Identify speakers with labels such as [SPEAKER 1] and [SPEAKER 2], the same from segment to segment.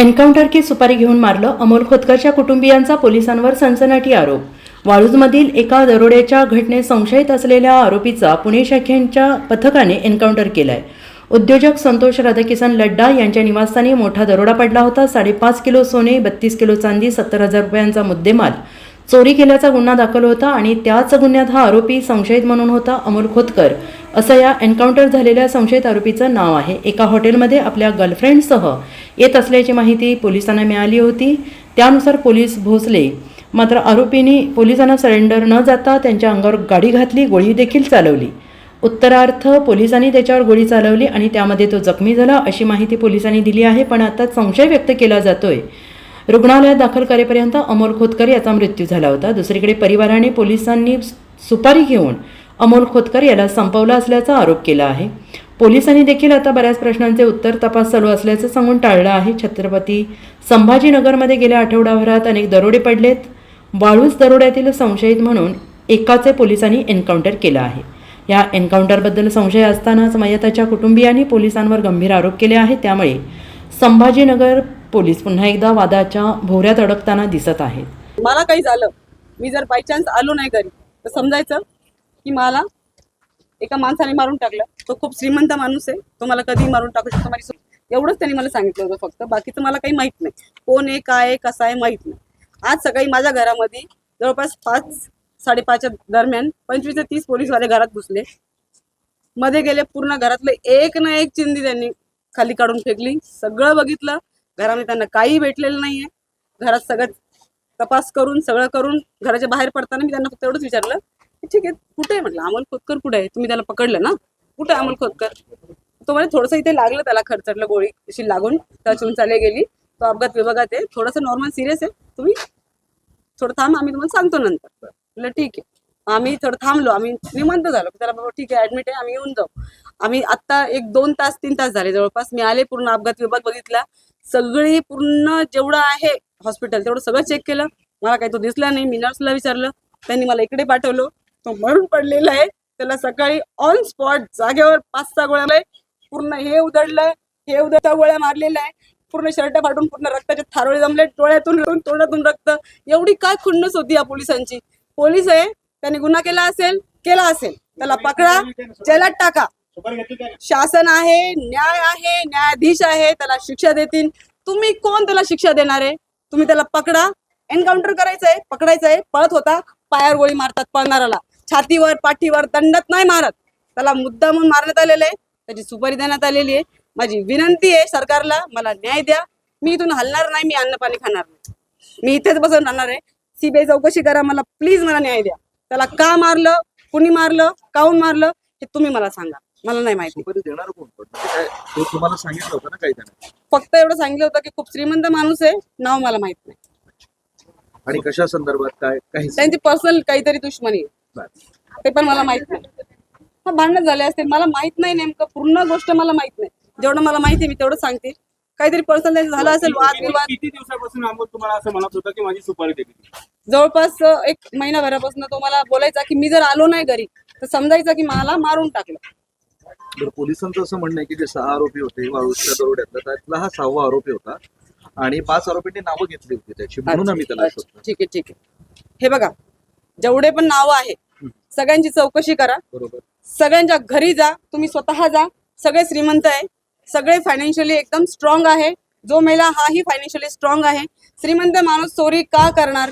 [SPEAKER 1] Encounter की सुपारी घेऊन मारलं अमोल खोतकरच्या कुटुंबियांचा पोलिसांवर सनसनाटी आरोप. वाळूजमधील एका दरोड्याच्या घटनेत संशयित असलेल्या आरोपीचा पुणे शाखेच्या पथकाने एन्काउंटर केलाय. उद्योजक संतोष राधाकिसन लड्डा यांच्या निवासस्थानी मोठा दरोडा पडला होता. साडेपाच किलो सोने बत्तीस किलो चांदी सत्तर हजार रुपयांचा मुद्देमाल. चोरी केल्याचा गुन्हा दाखल होता आणि त्याच गुन्ह्यात हा आरोपी संशयित म्हणून होता अमोल खोतकर. असं या एन्काउंटर झालेल्या संशयित आरोपीचं नाव आहे. एका हॉटेलमध्ये आपल्या गर्लफ्रेंडसह येत असल्याची माहिती पोलिसांना मिळाली होती. त्यानुसार पोलीस भोसले. मात्र आरोपींनी पोलिसांना सरेंडर न जाता त्यांच्या अंगावर गाडी घातली गोळी देखील चालवली. उत्तरार्थ पोलिसांनी त्याच्यावर गोळी चालवली आणि त्यामध्ये तो जखमी झाला अशी माहिती पोलिसांनी दिली आहे पण आता संशय व्यक्त केला जातोय. रुग्णालयात दाखल करेपर्यंत अमोल खोतकर याचा मृत्यू झाला होता. दुसरीकडे परिवाराने पोलिसांनी सुपारी घेऊन अमोल खोतकर याला संपवलं असल्याचा आरोप केला आहे. पोलिसांनी देखील आता बऱ्याच प्रश्नांचे उत्तर तपास चालू असल्याचं सांगून टाळलं आहे. छत्रपती संभाजीनगरमध्ये गेल्या आठवडाभरात अनेक दरोडे पडलेत. वाळूज दरोड्यातील संशयित म्हणून एकाचे पोलिसांनी एन्काउंटर केलं आहे. या एन्काउंटरबद्दल संशय असतानाच मयताच्या कुटुंबियांनी पोलिसांवर गंभीर आरोप केले आहेत. त्यामुळे संभाजीनगर पोलीस पुन्हा एकदा वादाच्या भोवऱ्यात अडकताना दिसत आहेत.
[SPEAKER 2] मला काही झालं. मी जर बाय चान्स आलो नाही घरी तर समजायचं की मला एका माणसाने मारून टाकलं. तो खूप श्रीमंत माणूस आहे. तो मला कधी मारून टाकू शकतो. माझी एवढंच त्यांनी मला सांगितलं होतं फक्त. बाकीचं मला काही माहीत नाही. कोण आहे काय आहे कसा आहे माहीत नाही. आज सकाळी माझ्या घरामध्ये जवळपास पाच साडेपाचच्या दरम्यान पंचवीस ते तीस पोलीसवाले घरात घुसले. मध्ये गेले पूर्ण घरातले एक ना एक चिंदी त्यांनी खाली काढून फेकली. सगळं बघितलं. घरामध्ये त्यांना काही भेटलेलं नाहीये. घरात सगळं तपास करून सगळं करून घराच्या बाहेर पडताना मी त्यांना फक्त एवढंच विचारलं की ठीक आहे कुठे आहे? म्हटलं अमोल खोतकर कुठे आहे? तुम्ही त्याला पकडलं ना? कुठे अमोल खोतकर? तो म्हणजे थोडंसं इथे लागलं त्याला खरचडलं गोळी अशी लागून त्याची चाले गेली. तो अपघात विभागात आहे. थोडंसं नॉर्मल सिरियस आहे. तुम्ही थोडं थांब आम्ही तुम्हाला सांगतो नंतर. म्हटलं ठीक आहे. आम्ही थोडं थांबलो. आम्ही निमंत झालो. त्याला बाबा ठीक आहे ऍडमिट आहे आम्ही येऊन जाऊ. आम्ही आता एक दोन तास तीन तास झाले जवळपास. मी आले पूर्ण अपघात विभाग बघितला. सगळी पूर्ण जेवढं आहे हॉस्पिटल तेवढं सगळं चेक केलं. मला काही तो दिसला नाही. मी नर्सला विचारलं. त्यांनी मला इकडे पाठवलं. तो मरून पडलेला आहे. त्याला सकाळी ऑन स्पॉट जागेवर पाच सहा गोळ्या पूर्ण हे उधडलंय हे उधळता गोळ्या मारलेल्या आहे. पूर्ण शर्ट फाटून पूर्ण रक्ताचे थारोळे जमले. डोळ्यातून तोंडातून रक्त. एवढी काय खुन्नस होती या पोलिसांची. पोलीस आहे त्यांनी गुन्हा केला असेल केला असेल त्याला पकडा जेलात टाका. शासन आहे न्याय आहे न्यायाधीश आहे त्याला शिक्षा देतील. तुम्ही कोण त्याला शिक्षा देणार आहे? तुम्ही त्याला पकडा. एन्काउंटर करायचंय पकडायचंय पळत होता पायावर गोळी मारतात पळणाऱ्याला. छातीवर पाठीवर दंडत नाही मारत. त्याला मुद्दा म्हणून मारण्यात आलेलं आहे. त्याची सुपारी देण्यात आलेली आहे. माझी विनंती आहे सरकारला मला न्याय द्या. मी इथून हलणार नाही मी अन्न पाणी खाणार नाही. मी इथेच बसून राहणार आहे. सीबीआय चौकशी करा मला प्लीज मला न्याय द्या. त्याला का मारलं कुणी मारलं काऊन मारलं हे तुम्ही मला सांगा. मला नाही माहिती.
[SPEAKER 3] सुपारी देणार कोण? पण म्हणजे काय तो तुम्हाला सांगितलं होतं ना काही त्याने
[SPEAKER 2] फक्त एवढं सांगितलं होतं की खूप श्रीमंत माणूस आहे नाव मला माहीत नाही.
[SPEAKER 3] आणि कशा संदर्भात काय काही
[SPEAKER 2] त्यांची पर्सनल काहीतरी दुश्मनी आहे. ते पण मला माहीत नाही. हा भांडण झाले असतील. मला माहीत नाही नेमकं. पूर्ण गोष्ट मला माहीत नाही. जेवढं मला माहिती आहे मी तेवढं सांगते. काहीतरी पर्सनल झालं असेल वाद विवाद.
[SPEAKER 4] किती दिवसापासून अमोल तुम्हाला असं म्हणत होता की माझी सुपारी दे
[SPEAKER 2] जवळपास एक महिनाभरापासून तो मला बोलायचा की मी जर आलो नाही घरी तर समजायचं की मला मारून टाकलं.
[SPEAKER 3] बरं पोलिसांचं असं म्हणणं आहे की जे सहा आरोपी होते वाळूच्या दरोड्यातला त्यातला हा सहावा आरोपी होता. आणि पाच आरोपींनी नावं घेतली होती त्याची म्हणून आम्ही त्याला शोधतो
[SPEAKER 2] ठीक आहे ठीक आहे. हे बघा जेवढे पण नावं आहेत सगळ्यांची चौकशी करा.
[SPEAKER 3] बरोबर.
[SPEAKER 2] सगळ्यांच्या घरी जा तुम्ही स्वतः जा सगळे श्रीमंत आहे. सगळे फायनान्शियली एकदम स्ट्रॉंग आहे. जो महिला हाही फायनान्शियली स्ट्रॉंग आहे. श्रीमंत माणूस चोरी का करणार?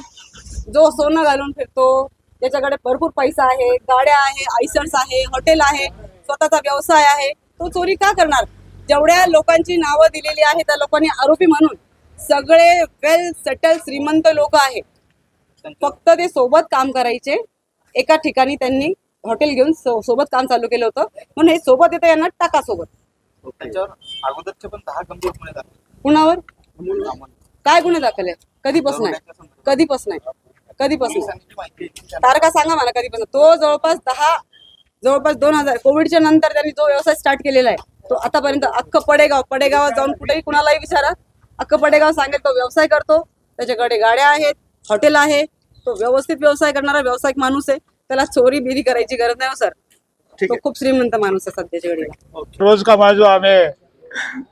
[SPEAKER 2] जो सोनं घालून फिरतो त्याच्याकडे भरपूर पैसा आहे गाड्या आहे आयसर्स आहे हॉटेल आहे स्वतःचा व्यवसाय आहे तो चोरी का करणार? जेवढ्या लोकांची नावं दिलेली आहे त्या लोकांनी आरोपी म्हणून सगळे वेल सेटल श्रीमंत लोक आहेत. फक्त ते सोबत काम करायचे. एका ठिकाणी त्यांनी हॉटेल घेऊन सो- सोबत काम चालू केलं होतं. म्हणून हे सोबत येतं यांना टाका सोबत
[SPEAKER 4] त्याच्यावर अगोदरचे पण दहा गंभीर गुन्हे दाखल
[SPEAKER 2] कुणावर?
[SPEAKER 4] अमोल
[SPEAKER 2] काय गुन्हे दाखल आहेत? कधीपासून आहे कधीपासून आहे कधीपासून
[SPEAKER 4] माहिती की
[SPEAKER 2] तारखा सांगा मला कधीपासून? तो जवळपास दहा जवळपास दोन हजार कोविडच्या नंतर त्यांनी जो व्यवसाय स्टार्ट केलेला आहे तो आतापर्यंत अख्खं पडेगाव पडेगावात जाऊन कुठेही कुणालाही विचारा. अख्खं पडेगाव सांगेल तो व्यवसाय करतो. त्याच्याकडे गाड्या आहेत हॉटेल आहे. तो व्यवस्थित व्यवसाय करणारा व्यावसायिक माणूस आहे. त्याला चोरी बिरी करायची गरज नाही हो सर.
[SPEAKER 3] ठीक
[SPEAKER 2] तो
[SPEAKER 3] आहे.
[SPEAKER 2] खूप श्रीमंत माणूस आहे सध्याच्या घडीला.
[SPEAKER 5] रोज का जो हमें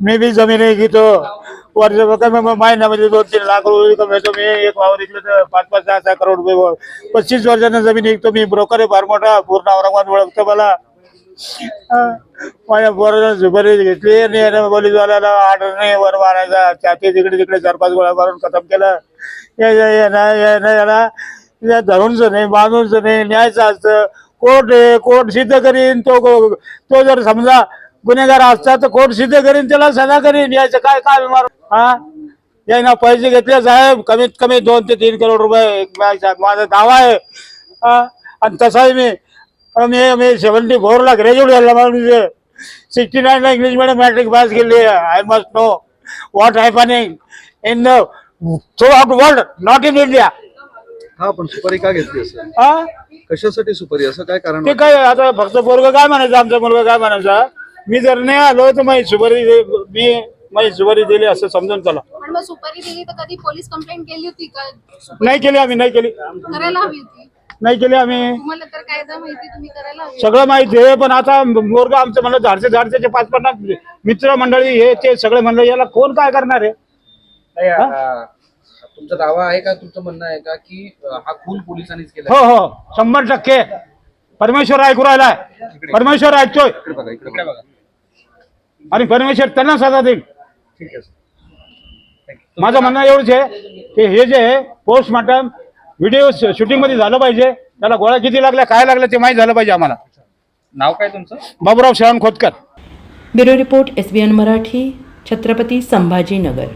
[SPEAKER 5] मी बी जमीन घेतो. वर्ष कमी महिन्यामध्ये दोन तीन लाख रुपये कमवतो मी एक वावर विकलं तर पाच पाच सहा सहा करोड रुपये वर. पस्तीस वर्षानं जमीन विकतो. मी ब्रोकर आहे फार मोठा पूर्ण औरंगाबाद ओळखतो मला. हा. माझ्या पोरानं सुपारी घेतली. आणि यानं पोलीसवाल्याला ऑर्डर नाही वर मारायचा. छाती तिकडे तिकडे चार पाच गोळ्या मारून खतम केलं. या- या- यानं यानं याला या धरूनच नाही बांधूनच नाही न्यायचं असतं. कोर्ट कोर्ट सिद्ध करीन तो तो जर समजा गुन्हेगार असता तर कोर्ट सिद्ध करीन त्याला सजा करीन. यायचं काय काय मार हा? यांना पैसे घेतले साहेब कमीत कमी दोन ते तीन करोड रुपये माझा दावा आहे. हा? आणि तसाही मी मी मी सेवन्टी फोरला ग्रॅज्युएट झाला माणूस सिक्स्टी नाईनला इंग्लिश मिडियम मॅट्रिक पास केली. I must know what happening in the throughout world not in India
[SPEAKER 3] हा पण सुपारी का घेतली असं?
[SPEAKER 5] हा
[SPEAKER 3] कशासाठी सुपारी? असं काय कारण
[SPEAKER 5] ते काय आता फक्त पोरग काय म्हणायचं? आमचा मुलगा काय म्हणायचा? मी जर नाही आलो तर माझी सुपारी दे- मी माझी सुपारी दिली असं समजून चला.
[SPEAKER 6] पण मग सुपारी दिली तर कधी पोलीस कंप्लेंट केली होती का?
[SPEAKER 5] नाही केली आम्ही नाही केली.
[SPEAKER 6] करायला हवी होती.
[SPEAKER 5] नाही केली आम्ही.
[SPEAKER 6] तुम्हाला तर कायदा माहिती तुम्ही करायला हवी.
[SPEAKER 5] सगळं माहिती आहे पण आता मोरग आमचं म्हणलं झाडचे झाडचे पाच पन्नास मित्र मंडळी हे ते सगळे म्हणलं याला कोण काय करणार आहे?
[SPEAKER 7] नाही, तुमचा दावा आहे का? तुमचं म्हणणं आहे का की अं, हा खून पोलिसांनीच केला
[SPEAKER 5] हो हो. शंभर टक्के. परमेश्वर ऐकू राहिलाय. परमेश्वर ऐकतोय.
[SPEAKER 7] इकडे बघा इकडे बघा.
[SPEAKER 5] आणि परमेश्वर त्यांना सजा देईल.
[SPEAKER 7] ठीक आहे
[SPEAKER 5] माझं म्हणणं एवढंच आहे की हे जे पोस्टमॉर्टम व्हिडिओ शूटिंगमध्ये झालं पाहिजे. त्याला गोळ्या किती लागल्या काय लागल्या ते माहीत झालं पाहिजे आम्हाला.
[SPEAKER 7] नाव काय तुमचं?
[SPEAKER 5] Baburao Shravan Khotkar.
[SPEAKER 1] Bureau report S B N Marathi Chhatrapati Sambhajinagar.